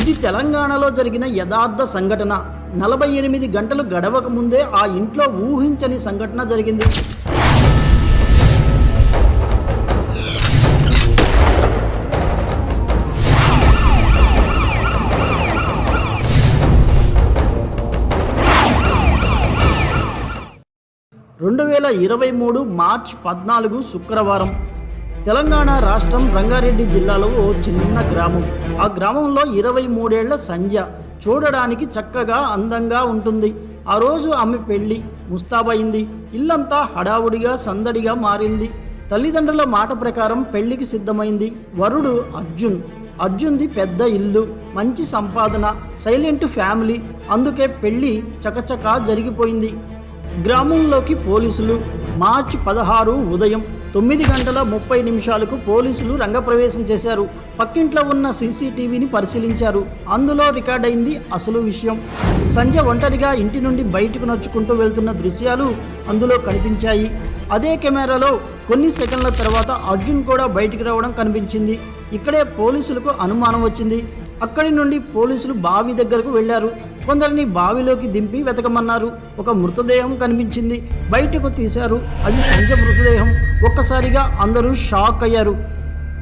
ఇది తెలంగాణలో జరిగిన యథార్థ సంఘటన. నలభై ఎనిమిది గంటలు గడవక ముందే ఆ ఇంట్లో ఊహించని సంఘటన జరిగింది. రెండు వేల ఇరవై మూడు మార్చ్ పద్నాలుగు శుక్రవారం. తెలంగాణ రాష్ట్రం రంగారెడ్డి జిల్లాలో ఓ చిన్న గ్రామం. ఆ గ్రామంలో ఇరవై మూడేళ్ళ సంధ్య. చూడడానికి చక్కగా అందంగా ఉంటుంది. ఆ రోజు ఆమె పెళ్ళి ముస్తాబయింది. ఇల్లంతా హడావుడిగా సందడిగా మారింది. తల్లిదండ్రుల మాట ప్రకారం పెళ్ళికి సిద్ధమైంది వరుడు అర్జున్. అర్జున్ది పెద్ద ఇల్లు మంచి సంపాదన సైలెంట్ ఫ్యామిలీ. అందుకే పెళ్ళి చకచకా జరిగిపోయింది. గ్రామంలోకి పోలీసులు మార్చి పదహారు ఉదయం తొమ్మిది గంటల ముప్పై నిమిషాలకు పోలీసులు రంగప్రవేశం చేశారు. పక్కింట్లో ఉన్న సీసీటీవీని పరిశీలించారు. అందులో రికార్డైంది అసలు విషయం. సంజయ్ ఒంటరిగా ఇంటి నుండి బయటకు నడుచుకుంటూ వెళ్తున్న దృశ్యాలు అందులో కనిపించాయి. అదే కెమెరాలో కొన్ని సెకండ్ల తర్వాత అర్జున్ కూడా బయటికి రావడం కనిపించింది. ఇక్కడే పోలీసులకు అనుమానం వచ్చింది. అక్కడి నుండి పోలీసులు బావి దగ్గరకు వెళ్ళారు కొందరిని బావిలోకి దింపి వెతకమన్నారు. ఒక మృతదేహం కనిపించింది. బయటకు తీశారు. అది సంజ మృతదేహం. ఒక్కసారిగా అందరూ షాక్ అయ్యారు.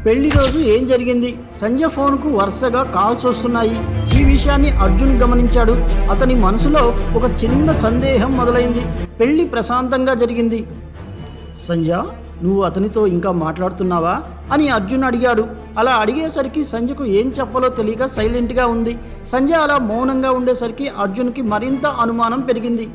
పెళ్ళి రోజు ఏం జరిగింది? సంజయ్ ఫోన్కు వరుసగా కాల్స్ వస్తున్నాయి. ఈ విషయాన్ని అర్జున్ గమనించాడు. అతని మనసులో ఒక చిన్న సందేహం మొదలైంది. పెళ్ళి ప్రశాంతంగా జరిగింది. సంజ నువ్వు అతనితో ఇంకా మాట్లాడుతున్నావా? అని అర్జున్ అడిగాడు. అలా అడిగేసరికి సంజయ్కు ఏం చెప్పాలో తెలియక సైలెంట్గా ఉంది. సంజయ్ అలా మౌనంగా ఉండేసరికి అర్జున్కి మరింత అనుమానం పెరిగింది.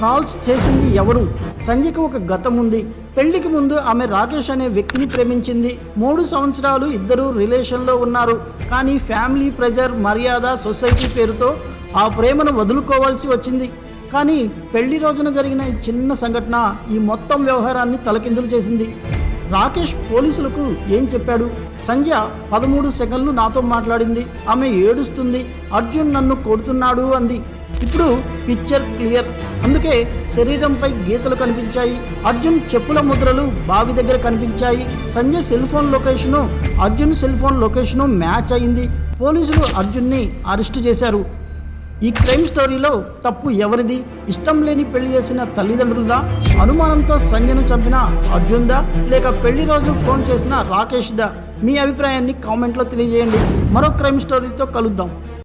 కాల్స్ చేసింది ఎవరు? సంజయ్కి ఒక గతం ఉంది. పెళ్ళికి ముందు ఆమె రాకేష్ అనే వ్యక్తిని ప్రేమించింది. మూడు సంవత్సరాలు ఇద్దరు రిలేషన్లో ఉన్నారు. కానీ ఫ్యామిలీ ప్రెజర్ మర్యాద సొసైటీ పేరుతో ఆ ప్రేమను వదులుకోవాల్సి వచ్చింది. కానీ పెళ్ళి రోజున జరిగిన చిన్న సంఘటన ఈ మొత్తం వ్యవహారాన్ని తలకిందులు చేసింది. రాకేష్ పోలీసులకు ఏం చెప్పాడు? సంధ్య పదమూడు సెకండ్లు నాతో మాట్లాడింది. ఆమె ఏడుస్తుంది. అర్జున్ నన్ను కొడుతున్నాడు అంది. ఇప్పుడు పిక్చర్ క్లియర్. అందుకే శరీరంపై గీతలు కనిపించాయి. అర్జున్ చెప్పుల ముద్రలు బావి దగ్గర కనిపించాయి. Sanjay cell phone location Arjun cell phone location match అయింది. పోలీసులు అర్జున్ని అరెస్టు చేశారు. ఈ క్రైమ్ స్టోరీలో తప్పు ఎవరిది? ఇష్టం లేని పెళ్ళి చేసిన తల్లిదండ్రులదా? అనుమానంతో సంజయ్ను చంపిన అర్జున్దా? లేక పెళ్ళి రోజు ఫోన్ చేసిన రాకేష్దా? మీ అభిప్రాయాన్ని కామెంట్లో తెలియజేయండి. మరో క్రైమ్ స్టోరీతో కలుద్దాం.